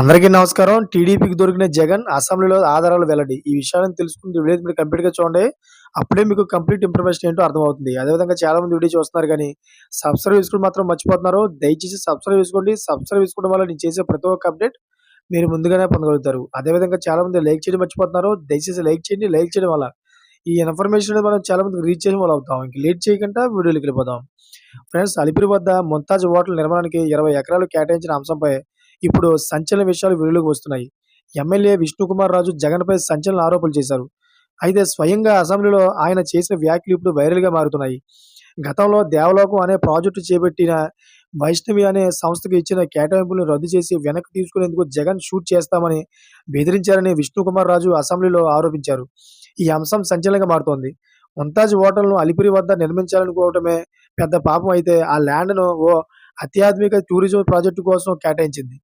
అందరికీ నమస్కారం. టీడీపీకి దొరికిన జగన్ అసెంబ్లీలో ఆధారాలు వెల్లడి. ఈ విషయాన్ని తెలుసుకుని వీడియో మీరు కంప్లీట్గా చూడండి. అప్పుడే మీకు కంప్లీట్ ఇన్ఫర్మేషన్ ఏంటో అర్థమవుతుంది. అదేవిధంగా చాలా మంది వీడియో చూస్తున్నారు కానీ సబ్స్క్రైబ్ చేసుకుని మాత్రం మర్చిపోతున్నారు. దయచేసి సబ్స్క్రైబ్ చేసుకోండి. సబ్స్క్రైబ్ చేసుకోవడం వల్ల నేను చేసే ప్రతి ఒక్క అప్డేట్ మీరు ముందుగానే పొందగలుగుతారు. అదేవిధంగా చాలా మంది లైక్ చేయడం మర్చిపోతున్నారు. దయచేసి లైక్ చేయండి. లైక్ చేయడం వల్ల ఈ ఇన్ఫర్మేషన్ మనం చాలా మందికి రీచ్ చేయడం వల్ల అవుతాం. ఇంక లేట్ చేయకుండా వీడియోలోకి వెళ్ళిపోదాం. ఫ్రెండ్స్ అలిపిరి వద్ద ముంతాజ్ హోటల్ నిర్మాణానికి ఇరవై ఎకరాలు కేటాయించిన అంశంపై ఇప్పుడు సంచలన విషయాలు వెలుగులోకి వస్తున్నాయి. ఎమ్మెల్యే విష్ణుకుమార్ రాజు జగన్పై సంచలన ఆరోపణలు చేశారు. అయితే స్వయంగా అసెంబ్లీలో ఆయన చేసిన వ్యాఖ్యలు ఇప్పుడు వైరల్గా మారుతున్నాయి. గతంలో దేవలోకం అనే ప్రాజెక్టు చేపట్టిన వైష్ణవి అనే సంస్థకు ఇచ్చిన కేటాయింపులను రద్దు చేసి వెనక్కి తీసుకునేందుకు జగన్ షూట్ చేస్తామని బెదిరించారని విష్ణుకుమార్ రాజు అసెంబ్లీలో ఆరోపించారు. ఈ అంశం సంచలనంగా మారుతోంది. ముంతాజ్ హోటల్ను అలిపిరి వద్ద నిర్మించాలనుకోవటమే పెద్ద పాపం అయితే ఆ ల్యాండ్ను ఓ అత్యాధునిక టూరిజం ప్రాజెక్టు కోసం కేటాయించింది.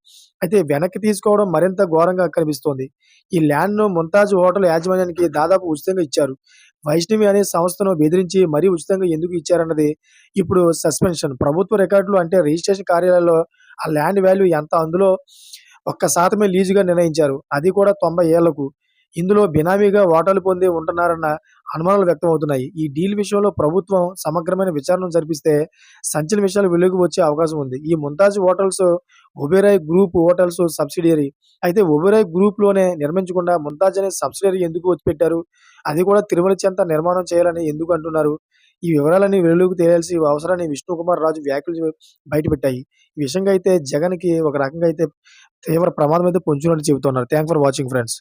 అయితే వెనక్కి తీసుకోవడం మరింత ఘోరంగా కనిపిస్తోంది. ఈ ల్యాండ్ను ముంతాజ్ హోటల్ యాజమాన్యానికి దాదాపు ఉచితంగా ఇచ్చారు. వైష్ణవి అనే సంస్థను బెదిరించి మరీ ఉచితంగా ఎందుకు ఇచ్చారన్నది ఇప్పుడు సస్పెన్షన్. ప్రభుత్వ రికార్డులు అంటే రిజిస్ట్రేషన్ కార్యాలయాల్లో ఆ ల్యాండ్ వాల్యూ ఎంత అందులో ఒక్క శాతమే లీజుగా నిర్ణయించారు. అది కూడా తొంభై ఏళ్ళకు. ఇందులో బినామీగా ఓటాలు పొంది ఉంటున్నారన్న అనుమానాలు వ్యక్తమవుతున్నాయి. ఈ డీల్ విషయంలో ప్రభుత్వం సమగ్రమైన విచారణ జరిపిస్తే సంచలన విషయాలు వెలుగు వచ్చే అవకాశం ఉంది. ఈ Mumtaz hotels Oberoi group hotels subsidiary. అయితే ఒబెరాయ్ గ్రూప్లోనే నిర్మించకుండా ముంతాజ్ అనే సబ్సిడరీ ఎందుకు వచ్చి పెట్టారు అది కూడా తిరుమల చెంత నిర్మాణం చేయాలని ఎందుకు అంటున్నారు? ఈ వివరాలన్నీ వెలుగు తెలియాల్సి అవసరాన్ని విష్ణుకుమార్ రాజు వ్యాఖ్యలు బయటపెట్టాయి. ఈ విషయంగా అయితే జగన్కి ఒక రకంగా అయితే తీవ్ర ప్రమాదం అయితే పొంచున్నట్టు చెబుతున్నారు. Thank for watching friends